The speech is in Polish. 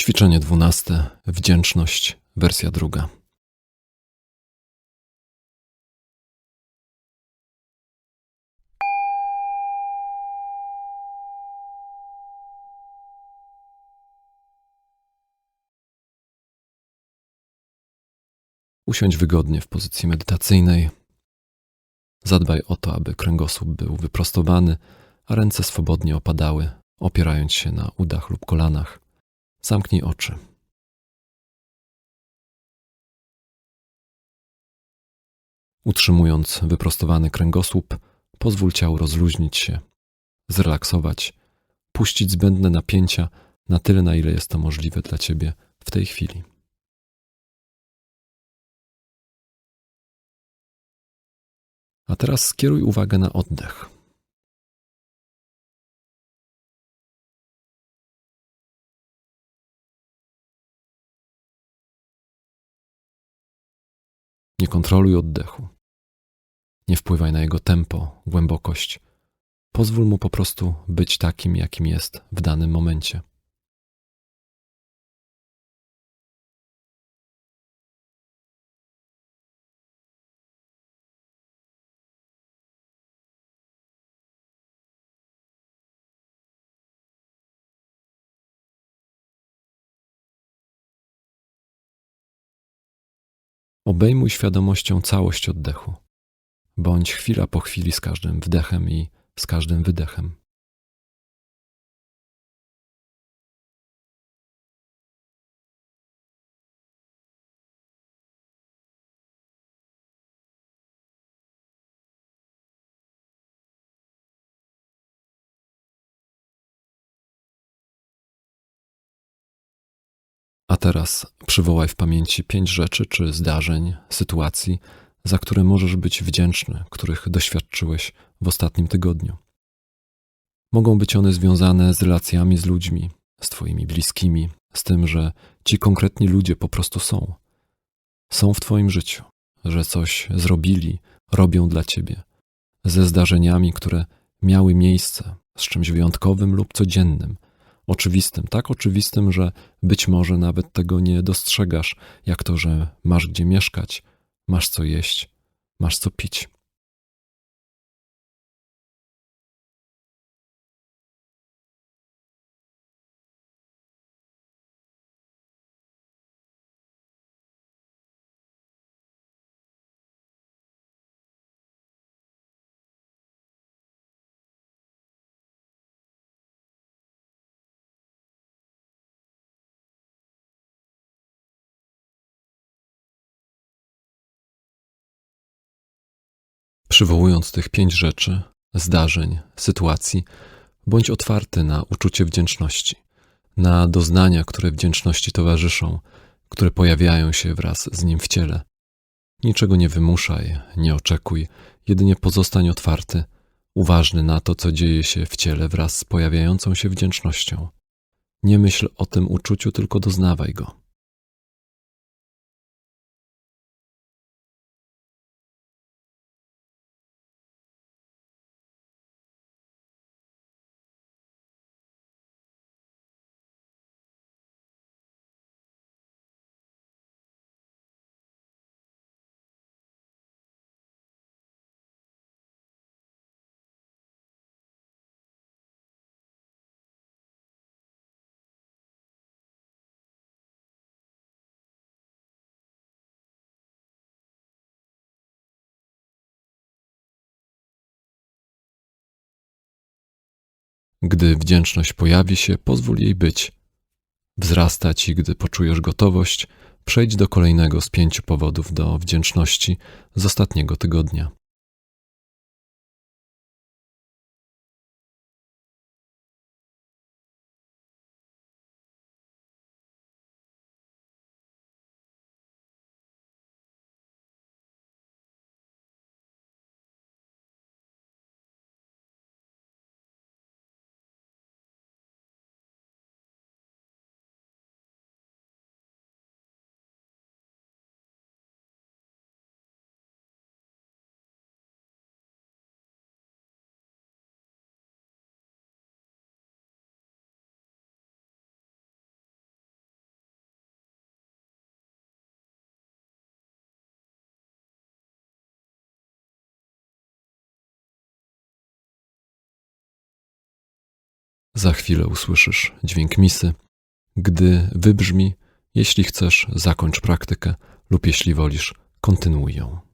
Ćwiczenie dwunaste. Wdzięczność. Wersja druga. Usiądź wygodnie w pozycji medytacyjnej. Zadbaj o to, aby kręgosłup był wyprostowany, a ręce swobodnie opadały, opierając się na udach lub kolanach. Zamknij oczy. Utrzymując wyprostowany kręgosłup, pozwól ciału rozluźnić się, zrelaksować, puścić zbędne napięcia na tyle, na ile jest to możliwe dla ciebie w tej chwili. A teraz skieruj uwagę na oddech. Nie kontroluj oddechu. Nie wpływaj na jego tempo, głębokość. Pozwól mu po prostu być takim, jakim jest w danym momencie. Obejmuj świadomością całość oddechu. Bądź chwila po chwili z każdym wdechem i z każdym wydechem. Teraz przywołaj w pamięci pięć rzeczy czy zdarzeń, sytuacji, za które możesz być wdzięczny, których doświadczyłeś w ostatnim tygodniu. Mogą być one związane z relacjami z ludźmi, z Twoimi bliskimi, z tym, że ci konkretni ludzie po prostu są. Są w Twoim życiu, że coś zrobili, robią dla Ciebie, ze zdarzeniami, które miały miejsce, z czymś wyjątkowym lub codziennym – oczywistym, tak oczywistym, że być może nawet tego nie dostrzegasz, jak to, że masz gdzie mieszkać, masz co jeść, masz co pić. Przywołując tych pięć rzeczy, zdarzeń, sytuacji, bądź otwarty na uczucie wdzięczności, na doznania, które wdzięczności towarzyszą, które pojawiają się wraz z nim w ciele. Niczego nie wymuszaj, nie oczekuj, jedynie pozostań otwarty, uważny na to, co dzieje się w ciele wraz z pojawiającą się wdzięcznością. Nie myśl o tym uczuciu, tylko doznawaj go. Gdy wdzięczność pojawi się, pozwól jej być. Wzrastać i gdy poczujesz gotowość, przejdź do kolejnego z pięciu powodów do wdzięczności z ostatniego tygodnia. Za chwilę usłyszysz dźwięk misy. Gdy wybrzmi, jeśli chcesz, zakończ praktykę, lub jeśli wolisz, kontynuuj ją.